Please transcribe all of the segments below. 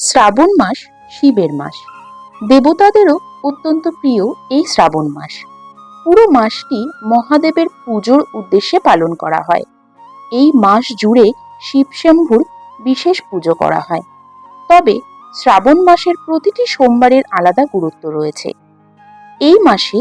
শ্রাবণ মাস শিবের মাস। দেবতাদেরও অত্যন্ত প্রিয় এই শ্রাবণ মাস। পুরো মাসটি মহাদেবের পুজোর উদ্দেশ্যে পালন করা হয়। এই মাস জুড়ে শিবশম্ভুর বিশেষ পুজো করা হয়। তবে শ্রাবণ মাসের প্রতিটি সোমবারের আলাদা গুরুত্ব রয়েছে। এই মাসে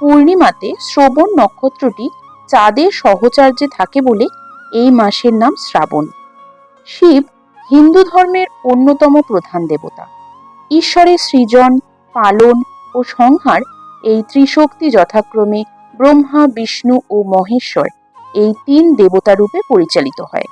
পূর্ণিমাতে শ্রবণ নক্ষত্রটি চাঁদের সহচার্যে থাকে বলে এই মাসের নাম শ্রাবণ। শিব হিন্দু ধর্মের অন্যতম প্রধান দেবতা। ঈশ্বরের সৃজন, পালন ও সংহার এই ত্রিশক্তি যথাক্রমে ব্রহ্মা, বিষ্ণু ও মহেশ্বর এই তিন দেবতা রূপে পরিচালিত হয়।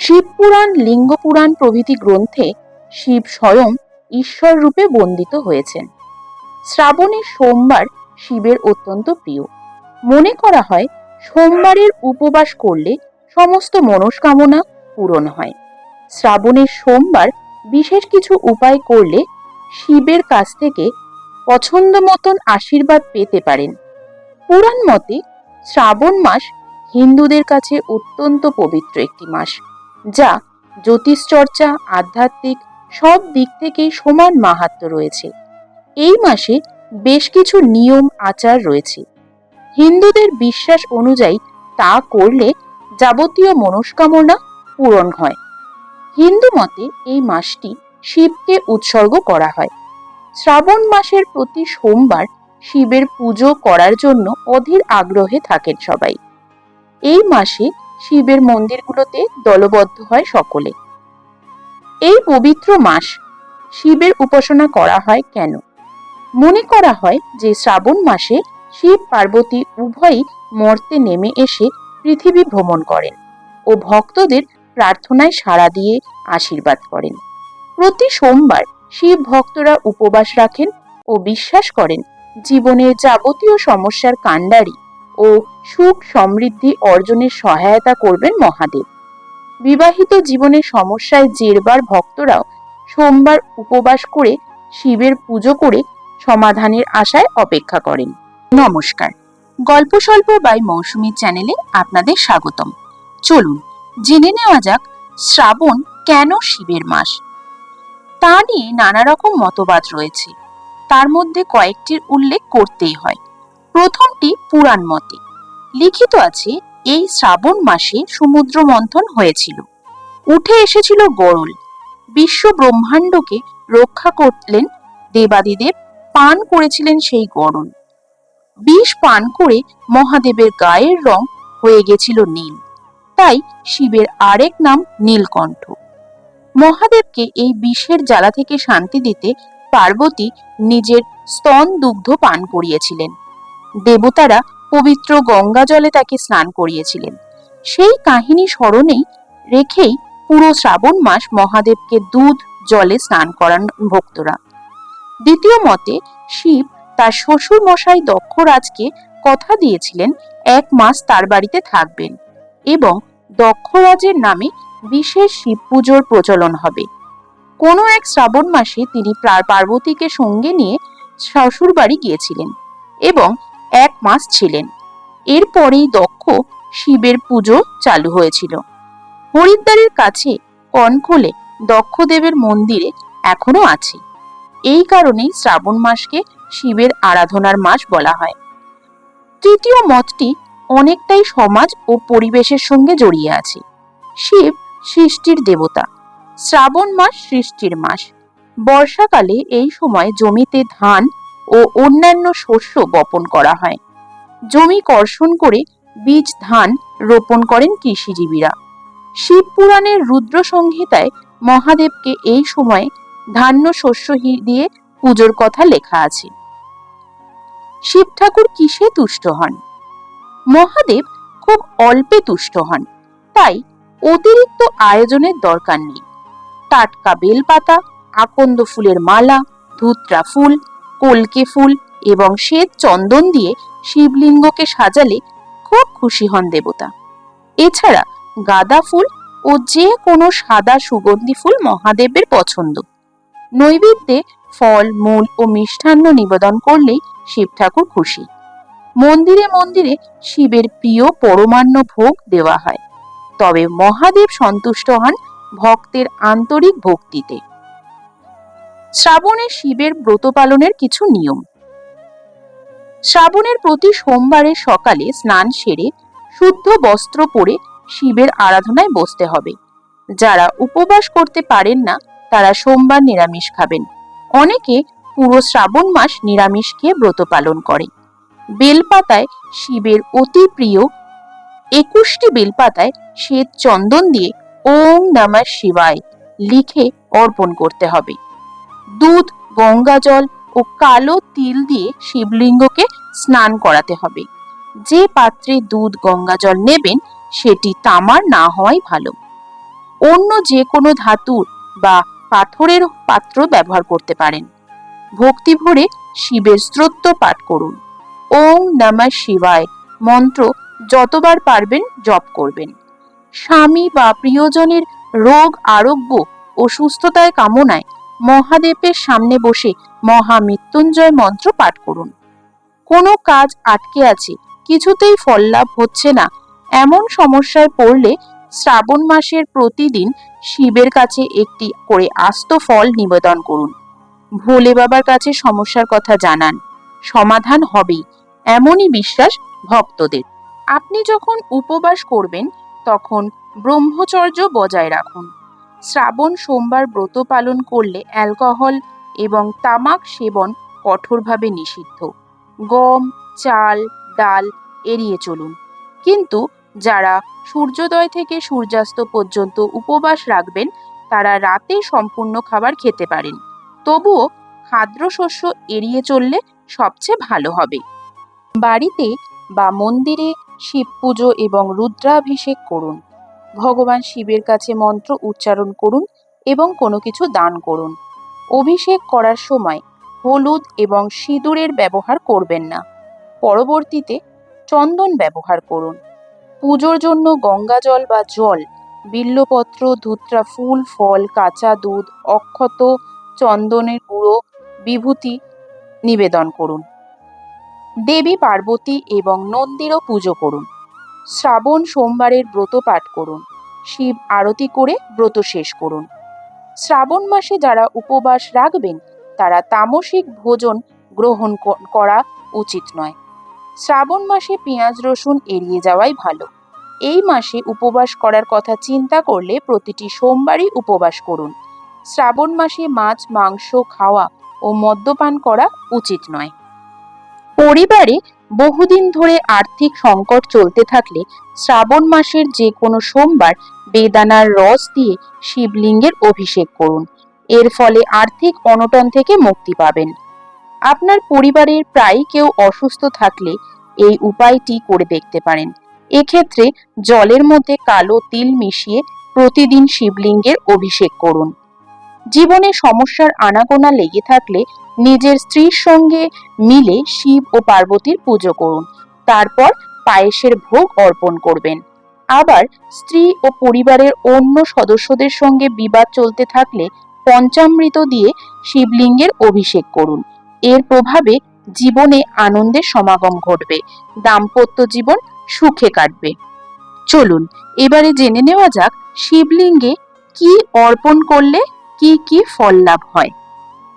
শিবপুরাণ লিঙ্গপুরাণ প্রভৃতি গ্রন্থে শিব স্বয়ং ঈশ্বর রূপে বন্দিত হয়েছেন। শ্রাবণের সোমবার শিবের অত্যন্ত প্রিয়। মনে করা হয়, সোমবারের উপবাস করলে সমস্ত মনস্কামনা পূরণ হয়। শ্রাবণের সোমবার বিশেষ কিছু উপায় করলে শিবের কাছ থেকে পছন্দ মতন আশীর্বাদ পেতে পারেন। পুরাণ মতে শ্রাবণ মাস হিন্দুদের কাছে অত্যন্ত পবিত্র একটি মাস, যা জ্যোতিষচর্চা, আধ্যাত্মিক সব দিক থেকেই সমান মাহাত্ম রয়েছে। এই মাসে বেশ কিছু নিয়ম, আচার রয়েছে। হিন্দুদের বিশ্বাস অনুযায়ী তা করলে যাবতীয় মনস্কামনা পূরণ হয়। হিন্দু মতে এই মাসটি শিবকে উৎসর্গ করা হয়। শ্রাবণ মাসের প্রতি সোমবার শিবের পুজো করার জন্য অধীর আগ্রহে থাকেন সবাই। এই মাসে শিবের মন্দিরগুলোতে দলবদ্ধ হয় সকলে। এই পবিত্র মাস শিবের উপাসনা করা হয় কেন? মনে করা হয় যে শ্রাবণ মাসে শিব পার্বতী উভয়ই মর্তে নেমে এসে পৃথিবী ভ্রমণ করেন ও ভক্তদের প্রার্থনায় সাড়া দিয়ে আশীর্বাদ করেন। প্রতি সোমবার শিব ভক্তরা উপবাস রাখেন ও বিশ্বাস করেন জীবনের যাবতীয় সমস্যার কাণ্ডারি ও সুখ সমৃদ্ধি অর্জনের সহায়তা করবেন মহাদেব। বিবাহিত জীবনের সমস্যায় জেরবার ভক্তরাও সোমবার উপবাস করে শিবের পুজো করে সমাধানের আশায় অপেক্ষা করেন। নমস্কার। গল্প স্বল্প বাই মৌসুমী চ্যানেলে আপনাদের স্বাগতম। চলুন জেনে নেওয়া যাক শ্রাবণ কেন শিবের মাস। তা নিয়ে নানা রকম মতবাদ রয়েছে। তার মধ্যে কয়েকটির উল্লেখ করতেই হয়। প্রথমটি পুরাণ মতে, লিখিত আছে, এই শ্রাবণ মাসে সমুদ্র মন্থন হয়েছিল। উঠে এসেছিল গরল। বিশ্ব ব্রহ্মাণ্ডকে রক্ষা করলেন দেবাদিদেব, পান করেছিলেন সেই গরল। বিষ পান করে মহাদেবের গায়ের রং হয়ে গেছিল নীল। তাই শিবের আরেক নাম নীলকণ্ঠ। মহাদেবকে এই বিষের জ্বালা থেকে শান্তি দিতে পার্বতী নিজের স্তন দুগ্ধ পান করিয়েছিলেন। দেবতারা পবিত্র গঙ্গা জলে তাকে স্নান করিয়েছিলেন। সেই কাহিনী স্মরণেই রেখেই পুরো শ্রাবণ মাস মহাদেবকে দুধ জলে স্নান করান ভক্তরা। দ্বিতীয় মতে, শিব তার শ্বশুর মশাই দক্ষরাজকে কথা দিয়েছিলেন, এক মাস তার বাড়িতে থাকবেন। এবং দক্ষরাজের নামে বিশেষ শিব পুজোর প্রচলন হবে। কোনো এক শ্রাবণ মাসে তিনি পার্বতীকে সঙ্গে নিয়ে শ্বশুর বাড়ি গিয়েছিলেন এবং এক মাস ছিলেন। এরপরেই দক্ষ শিবের পুজো চালু হয়েছিল। হরিদ্বারের কাছে কনখোলে দক্ষদেবের মন্দিরে এখনও আছে। এই কারণেই শ্রাবণ মাসকে শিবের আরাধনার মাস বলা হয়। তৃতীয় মতটি অনেকটাই সমাজ ও পরিবেশের সঙ্গে জড়িয়ে আছে। শিব সৃষ্টির দেবতা। শ্রাবণ মাস সৃষ্টির মাস। বর্ষাকালে এই সময় জমিতে ধান ও অন্যান্য শস্য বপন করা হয়। জমি কর্ষণ করে বীজ ধান রোপণ করেন কৃষিজীবীরা। শিব পুরাণের রুদ্র সংহিতায় মহাদেবকে এই সময় ধান্য শস্য দিয়ে পুজোর কথা লেখা আছে। শিব ঠাকুর কিসে তুষ্ট হন? মহাদেব খুব অল্পে তুষ্ট হন। তাই অতিরিক্ত আয়োজনের দরকার নেই। টাটকা বেলপাতা, আকন্দ ফুলের মালা, ধুত্রা ফুল, কলকে ফুল এবং শ্বেত চন্দন দিয়ে শিবলিঙ্গকে সাজালে খুব খুশি হন দেবতা। এছাড়া গাঁদা ফুল ও যে কোনো সাদা সুগন্ধি ফুল মহাদেবের পছন্দ। নৈবেদ্যে ফল, মূল ও মিষ্টান্ন নিবেদন করলেই শিব ঠাকুর খুশি। মন্দিরে মন্দিরে শিবের প্রিয় পরমান্ন ভোগ দেওয়া হয়। তবে মহাদেব সন্তুষ্ট হন ভক্তের আন্তরিক ভক্তিতে। শ্রাবণে শিবের ব্রত পালনের কিছু নিয়ম। শ্রাবণের প্রতি সোমবারে সকালে স্নান সেরে শুদ্ধ বস্ত্র পরে শিবের আরাধনায় বসতে হবে। যারা উপবাস করতে পারেন না, তারা সোমবার নিরামিষ খাবেন। অনেকে পুরো শ্রাবণ মাস নিরামিষ খেয়ে ব্রত পালন করে। বেলপাতায় শিবের অতি প্রিয় একুশটি বেলপাতায় শ্বেত চন্দন দিয়ে ওম নমঃ শিবায় লিখে অর্পণ করতে হবে। দুধ, গঙ্গা জল ও কালো তিল দিয়ে শিবলিঙ্গকে স্নান করাতে হবে। যে পাত্রে দুধ, গঙ্গা জল নেবেন, সেটি তামার না হওয়াই ভালো। অন্য যে কোনো ধাতুর বা পাথরের পাত্র ব্যবহার করতে পারেন। ভক্তি ভরে শিবের স্তোত্র পাঠ করুন। ওম নমঃ শিবায়। মন্ত্র, যতবার পারবেন জপ করবেন। স্বামী বা প্রিয়জনের রোগ, আরোগ্য ও সুস্থতায় কামনায় মহাদেবের সামনে বসে মহামৃত্যুঞ্জয় মন্ত্র পাঠ করুন। কোনো কাজ আটকে আছে, কিছুতেই ফল লাভ হচ্ছে না। এমন সমস্যায় পড়লে শ্রাবণ মাসের প্রতিদিন শিবের কাছে একটি করে আস্ত ফল নিবেদন করুন। ভোলে বাবার কাছে সমস্যার কথা জানান। সমাধান হবেই, এমনই বিশ্বাস ভক্তদের। আপনি যখন উপবাস করবেন, তখন ব্রহ্মচর্য বজায় রাখুন। শ্রাবণ সোমবার ব্রত পালন করলে অ্যালকোহল এবং তামাক সেবন কঠোরভাবে নিষিদ্ধ। গম, চাল, ডাল এড়িয়ে চলুন। কিন্তু যারা সূর্যোদয় থেকে সূর্যাস্ত পর্যন্ত উপবাস রাখবেন, তারা রাতে সম্পূর্ণ খাবার খেতে পারেন। তবুও খাদ্যশস্য এড়িয়ে চললে সবচেয়ে ভালো হবে। বাড়িতে বা মন্দিরে শিব পুজো এবং রুদ্রাভিষেক করুন। ভগবান শিবের কাছে মন্ত্র উচ্চারণ করুন এবং কোনো কিছু দান করুন। অভিষেক করার সময় হলুদ এবং সিঁদুরের ব্যবহার করবেন না। পরবর্তীতে চন্দন ব্যবহার করুন। পুজোর জন্য গঙ্গা জল বা জল, বিল্লপত্র, ধুত্রা ফুল, ফল, কাঁচা দুধ, অক্ষত, চন্দনের গুঁড়ো, বিভূতি নিবেদন করুন। দেবী পার্বতী এবং নন্দীরও পুজো করুন। শ্রাবণ সোমবারের ব্রত পাঠ করুন। শিব আরতি করে ব্রত শেষ করুন। শ্রাবণ মাসে যারা উপবাস রাখবেন, তারা তামসিক ভোজন গ্রহণ করা উচিত নয়। শ্রাবণ মাসে পেঁয়াজ রসুন এড়িয়ে যাওয়াই ভালো। এই মাসে উপবাস করার কথা চিন্তা করলে প্রতিটি সোমবারই উপবাস করুন। শ্রাবণ মাসে মাছ, মাংস, খাওয়া ও মদ্যপান করা উচিত নয়। পরিবারে বহুদিন ধরে আর্থিক সংকট চলতে থাকলে শ্রাবণ মাসের যে কোনো সোমবার বেদানার রস দিয়ে শিবলিঙ্গের অভিষেক করুন। এর ফলে আর্থিক অনটন থেকে মুক্তি পাবেন। আপনার পরিবারের প্রায় কেউ অসুস্থ থাকলে এই উপায়টি করে দেখতে পারেন। এক্ষেত্রে জলের মধ্যে কালো তিল মিশিয়ে প্রতিদিন শিবলিঙ্গের অভিষেক করুন। জীবনে সমস্যার আনাগোনা লেগে থাকলে নিজের স্ত্রীর সঙ্গে মিলে শিব ও পার্বতীর পুজো করুন। তারপর পায়েসের ভোগ অর্পণ করবেন। আবার স্ত্রী ও পরিবারের অন্য সদস্যদের সঙ্গে বিবাদ চলতে থাকলে পঞ্চামৃত দিয়ে শিবলিঙ্গের অভিষেক করুন। এর প্রভাবে জীবনে আনন্দের সমাগম ঘটবে। দাম্পত্য জীবন সুখে কাটবে। চলুন, এবারে জেনে নেওয়া যাক শিবলিঙ্গে কি অর্পণ করলে কি কি ফল লাভ হয়?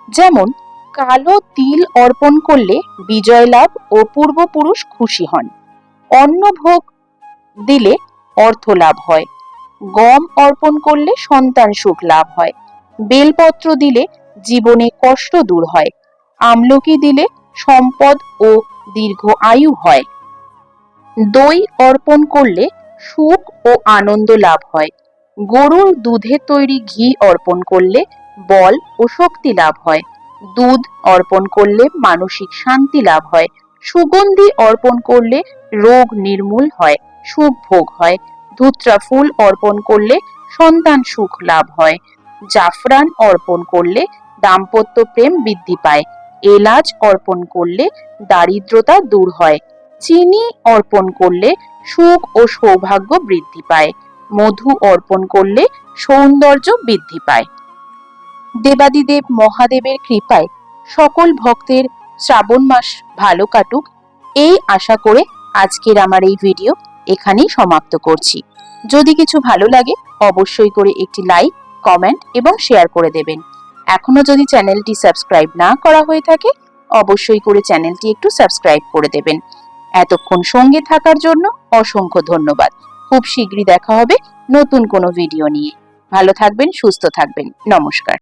যেমন, কালো তিল অর্পণ করলে বিজয় লাভ ও পূর্বপুরুষ খুশি হন। অন্নভোগ দিলে অর্থ লাভ হয়। গম অর্পণ করলে সন্তান সুখ লাভ হয়। বেলপত্র দিলে জীবনে কষ্ট দূর হয়। আমলকি দিলে সম্পদ ও দীর্ঘ আয়ু হয়। দই অর্পণ করলে সুখ ও আনন্দ লাভ হয়। গরুর দুধের তৈরি ঘি অর্পণ করলে বল ও শক্তি লাভ হয়। দুধ অর্পণ করলে মানসিক শান্তি লাভ হয়। সুগন্ধি অর্পণ করলে রোগ নির্মূল হয়, সুখ ভোগ হয়। ধুত্রা ফুল অর্পণ করলে সন্তান সুখ লাভ হয়। জাফরান অর্পণ করলে দাম্পত্য প্রেম বৃদ্ধি পায়। এলাচ অর্পণ করলে দারিদ্রতা দূর হয়। চিনি অর্পণ করলে সুখ ও সৌভাগ্য বৃদ্ধি পায়। মধু অর্পণ করলে সৌন্দর্য বৃদ্ধি পায়। দেবাদিদেব মহাদেবের কৃপায় সকল ভক্তের শ্রাবণ মাস ভালো কাটুক। এই আশা করে আজকের আমার এই ভিডিও এখানেই সমাপ্ত করছি। যদি কিছু ভালো লাগে, অবশ্যই করে একটি লাইক, কমেন্ট এবং শেয়ার করে দেবেন। এখনও যদি চ্যানেলটি সাবস্ক্রাইব না করা হয়ে থাকে, অবশ্যই করে চ্যানেলটি একটু সাবস্ক্রাইব করে দেবেন। এতক্ষণ সঙ্গে থাকার জন্য অসংখ্য ধন্যবাদ। খুব শীঘ্রই দেখা হবে নতুন কোনো ভিডিও নিয়ে। ভালো থাকবেন সুস্থ থাকবেন। নমস্কার।